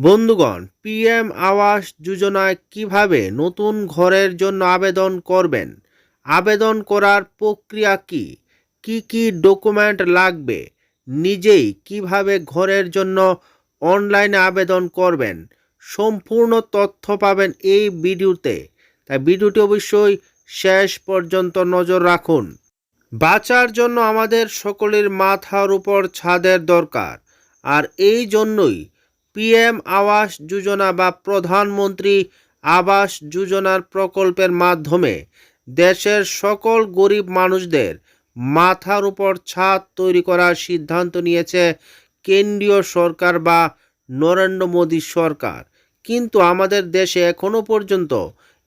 বন্ধুগণ পিএম আবাস যোজনায় কীভাবে নতুন ঘরের জন্য আবেদন করবেন? আবেদন করার প্রক্রিয়া কি? কি কি ডকুমেন্ট লাগবে? নিজেই কীভাবে ঘরের জন্য অনলাইনে আবেদন করবেন? সম্পূর্ণ তথ্য পাবেন এই ভিডিওতে। তাই ভিডিওটি অবশ্যই শেষ পর্যন্ত নজর রাখুন। বাঁচার জন্য আমাদের সকলের মাথার উপর ছাদের দরকার। আর এই জন্যই পিএম আবাস যোজনা বা প্রধানমন্ত্রী আবাস যোজনার প্রকল্পের মাধ্যমে দেশের সকল গরিব মানুষদের মাথার উপর ছাদ তৈরি করার সিদ্ধান্ত নিয়েছে কেন্দ্রীয় সরকার বা নরেন্দ্র মোদী সরকার। কিন্তু আমাদের দেশে এখনও পর্যন্ত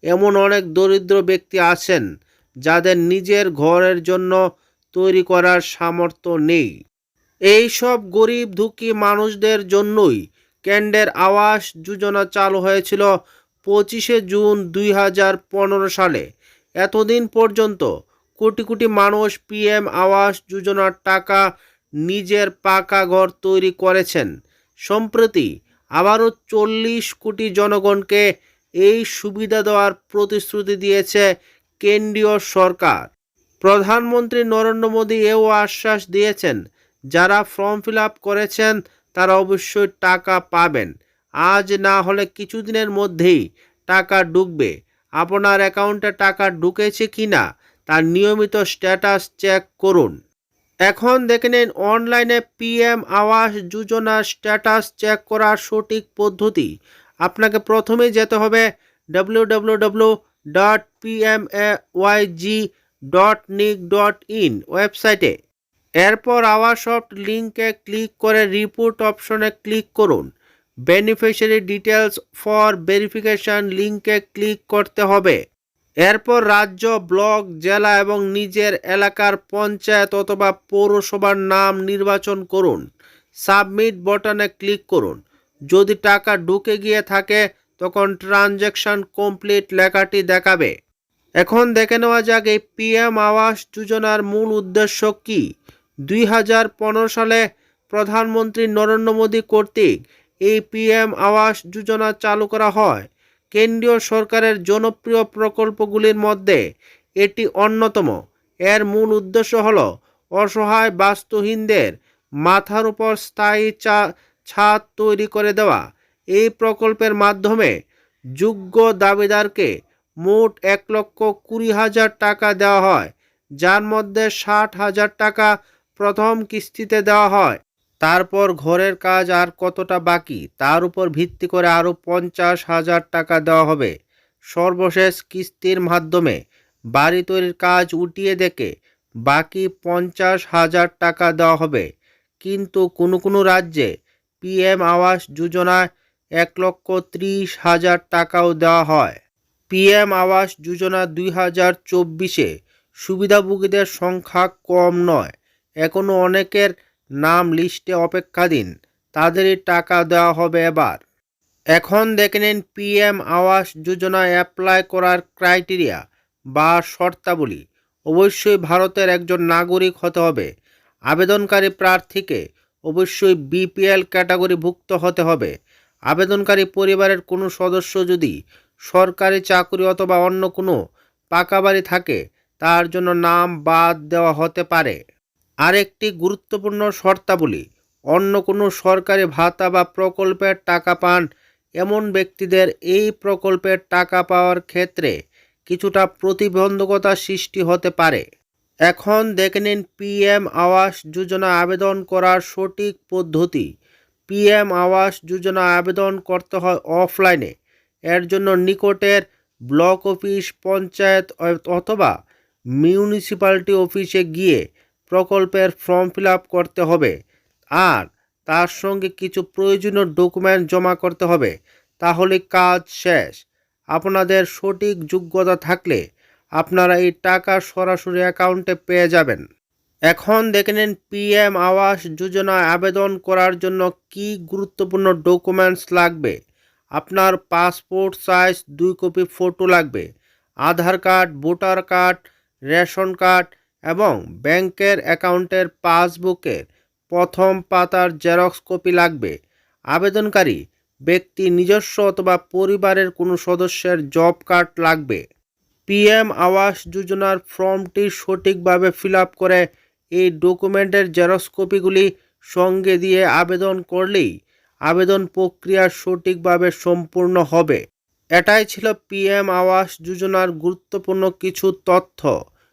এমন অনেক দরিদ্র ব্যক্তি আছেন যাদের নিজের ঘরের জন্য তৈরি করার সামর্থ্য নেই। এই সব গরিব দুঃখী মানুষদের জন্যই কেন্দ্রের আবাস যোজনা চালু হয়েছিল পঁচিশে জুন দুই হাজার পনেরো সালে। এতদিন পর্যন্ত কোটি কোটি মানুষ পিএম আবাস যোজনার টাকা নিজের পাকা ঘর তৈরি করেছেন। সম্প্রতি আবারও চল্লিশ কোটি জনগণকে এই সুবিধা দেওয়ার প্রতিশ্রুতি দিয়েছে কেন্দ্রীয় সরকার। প্রধানমন্ত্রী নরেন্দ্র মোদী এও আশ্বাস দিয়েছেন, যারা ফর্ম ফিল করেছেন তারা অবশ্যই টাকা পাবেন। আজ না হলে কিছুদিনের মধ্যেই টাকা ঢুকবে আপনার অ্যাকাউন্টে টাকা ঢুকেছে কি না, তার নিয়মিত স্ট্যাটাস চেক করুন। এখন দেখে নিন অনলাইনে পিএম আবাস যোজনার স্ট্যাটাস চেক করার সঠিক পদ্ধতি। আপনাকে প্রথমেই যেতে হবে W W dot PMAYG dot nic dot in ওয়েবসাইটে। এরপর আওয়ার সফট লিঙ্কে ক্লিক করে রিপোর্ট অপশনে ক্লিক করুন। বেনিফিশিয়ারি ডিটেলস ফর ভেরিফিকেশন লিঙ্কে ক্লিক করতে হবে। এরপর রাজ্য, ব্লক, জেলা এবং নিজের এলাকার পঞ্চায়েত অথবা পৌরসভার নাম নির্বাচন করুন। সাবমিট বটনে ক্লিক করুন। যদি টাকা ঢুকে গিয়ে থাকে, তখন ট্রানজ্যাকশন কমপ্লিট লেখাটি দেখাবে। এখন দেখে নেওয়া যাক এই পিএম আবাস যোজনার মূল উদ্দেশ্য কি। দুই হাজার পনেরো সালে প্রধানমন্ত্রী নরেন্দ্র মোদী কর্তৃক এই পিএম আবাস যোজনা চালু করা হয়। কেন্দ্রীয় সরকারের জনপ্রিয় প্রকল্পগুলির মধ্যে এটি অন্যতম। এর মূল উদ্দেশ্য হল অসহায় বাস্তুহীনদের মাথার উপর স্থায়ী চা, ছাদ তৈরি করে দেওয়া। এই প্রকল্পের মাধ্যমে যোগ্য দাবিদারকে মোট এক লক্ষ কুড়ি হাজার টাকা দেওয়া হয়, যার মধ্যে ষাট হাজার টাকা প্রথম কিস্তিতে দেওয়া হয়। তারপর ঘরের কাজ আর কতটা বাকি, তার উপর ভিত্তি করে আরও পঞ্চাশ হাজার টাকা দেওয়া হবে। সর্বশেষ কিস্তির মাধ্যমে বাড়ি তৈরির কাজ উঠিয়ে দেখে বাকি পঞ্চাশ হাজার টাকা দেওয়া হবে। কিন্তু কোনো কোনো রাজ্যে পিএম আবাস যোজনায় এক লক্ষ ত্রিশ হাজার টাকাও দেওয়া হয়। পিএম আবাস যোজনা দুই হাজার চব্বিশে সুবিধাভোগীদের সংখ্যা কম নয়। এখনও অনেকের নাম লিস্টে অপেক্ষাধীন। তাদেরই টাকা দেওয়া হবে এবার। এখন দেখে নিন পিএম আবাস যোজনায় অ্যাপ্লাই করার ক্রাইটেরিয়া বা শর্তাবলী। অবশ্যই ভারতের একজন নাগরিক হতে হবে। আবেদনকারী প্রার্থীকে অবশ্যই বিপিএল ক্যাটাগরিভুক্ত হতে হবে। আবেদনকারী পরিবারের কোনো সদস্য যদি সরকারি চাকরি অথবা অন্য কোনো পাকা বাড়ি থাকে, তার জন্য নাম বাদ দেওয়া হতে পারে। আরেকটি গুরুত্বপূর্ণ শর্তাবলী, অন্য কোনো সরকারি ভাতা বা প্রকল্পের টাকা পান এমন ব্যক্তিদের এই প্রকল্পের টাকা পাওয়ার ক্ষেত্রে কিছুটা প্রতিবন্ধকতা সৃষ্টি হতে পারে। এখন দেখে নিন পিএম আবাস যোজনা আবেদন করার সঠিক পদ্ধতি। পিএম আবাস যোজনা আবেদন করতে হয় অফলাইনে। এর জন্য নিকটের ব্লক অফিস, পঞ্চায়েত অথবা মিউনিসিপ্যালিটি অফিসে গিয়ে প্রকল্পের ফর্ম ফিল করতে হবে। আর তার সঙ্গে কিছু প্রয়োজনীয় ডকুমেন্ট জমা করতে হবে। তাহলে কাজ শেষ। আপনাদের সঠিক যোগ্যতা থাকলে আপনারা এই টাকা সরাসরি অ্যাকাউন্টে পেয়ে যাবেন। এখন দেখে নিন পিএম আবাস যোজনায় আবেদন করার জন্য কি গুরুত্বপূর্ণ ডকুমেন্টস লাগবে। আপনার পাসপোর্ট সাইজ, দুই কপি ফটো লাগবে। Aadhaar card, voter card, ration card এবং ব্যাংকের অ্যাকাউন্টের পাসবুকের প্রথম পাতার জেরক্স কপি লাগবে। আবেদনকারী ব্যক্তি নিজস্ব অথবা পরিবারের কোনো সদস্যের জব কার্ড লাগবে। পিএম আবাস যোজনার ফর্মটি সঠিকভাবে ফিল করে এই ডকুমেন্টের জেরক্স কপিগুলি সঙ্গে দিয়ে আবেদন করলেই আবেদন প্রক্রিয়া সঠিকভাবে সম্পূর্ণ হবে। এটাই ছিল পিএম আবাস যোজনার গুরুত্বপূর্ণ কিছু তথ্য।